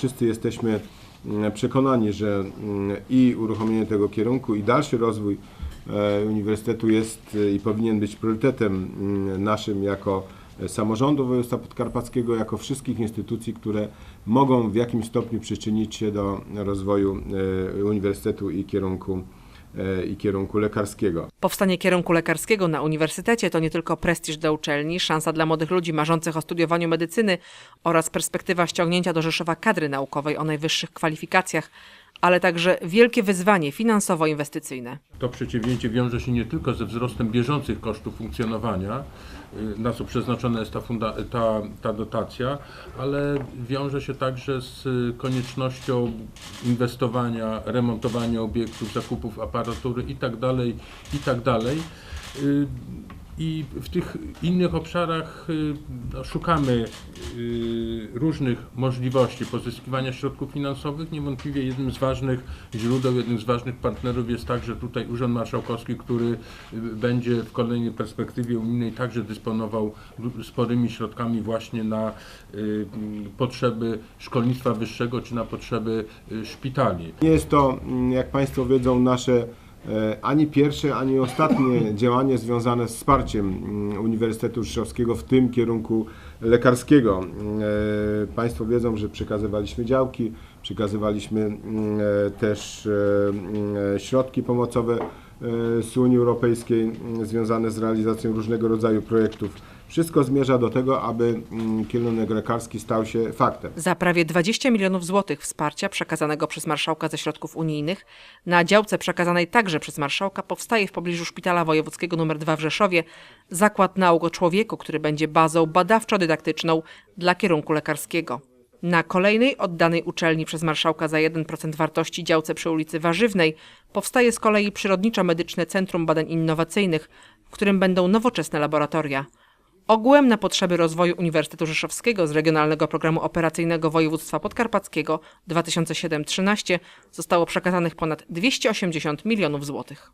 wszyscy jesteśmy mm, przekonani, że mm, i uruchomienie tego kierunku, i dalszy rozwój e, uniwersytetu jest e, i powinien być priorytetem mm, naszym jako e, samorządu województwa podkarpackiego, jako wszystkich instytucji, które mogą w jakimś stopniu przyczynić się do rozwoju uniwersytetu i kierunku, i kierunku lekarskiego. Powstanie kierunku lekarskiego na uniwersytecie to nie tylko prestiż dla uczelni, szansa dla młodych ludzi marzących o studiowaniu medycyny oraz perspektywa ściągnięcia do Rzeszowa kadry naukowej o najwyższych kwalifikacjach, ale także wielkie wyzwanie finansowo-inwestycyjne. To przedsięwzięcie wiąże się nie tylko ze wzrostem bieżących kosztów funkcjonowania, y, na co przeznaczona jest ta, funda, ta, ta dotacja, ale wiąże się także z y, koniecznością inwestowania, remontowania obiektów, zakupów aparatury itd. itd. I w tych innych obszarach y, no, szukamy y, różnych możliwości pozyskiwania środków finansowych. Niewątpliwie jednym z ważnych źródeł, jednym z ważnych partnerów jest także tutaj Urząd Marszałkowski, który y, będzie w kolejnej perspektywie unijnej także dysponował sporymi środkami właśnie na potrzeby szkolnictwa wyższego czy na potrzeby szpitali. Nie jest to, mm, jak Państwo wiedzą, nasze ani pierwsze, ani ostatnie działanie związane z wsparciem mm, Uniwersytetu Rzeszowskiego w tym kierunku lekarskiego. E, Państwo wiedzą, że przekazywaliśmy działki, przekazywaliśmy mm, e, też e, mm, środki pomocowe e, z Unii Europejskiej mm, związane z realizacją różnego rodzaju projektów. Wszystko zmierza do tego, aby mm, kierunek lekarski stał się faktem. Za prawie 20 milionów złotych wsparcia przekazanego przez marszałka ze środków unijnych na działce przekazanej także przez marszałka powstaje w pobliżu Szpitala Wojewódzkiego nr 2 w Rzeszowie Zakład Nauk o Człowieku, który będzie bazą badawczo-dydaktyczną dla kierunku lekarskiego. Na kolejnej oddanej uczelni przez marszałka za 1% wartości działce przy ulicy Warzywnej powstaje z kolei Przyrodniczo-Medyczne Centrum Badań Innowacyjnych, w którym będą nowoczesne laboratoria. Ogółem na potrzeby rozwoju Uniwersytetu Rzeszowskiego z Regionalnego Programu Operacyjnego Województwa Podkarpackiego 2007-13 zostało przekazanych ponad 280 milionów złotych.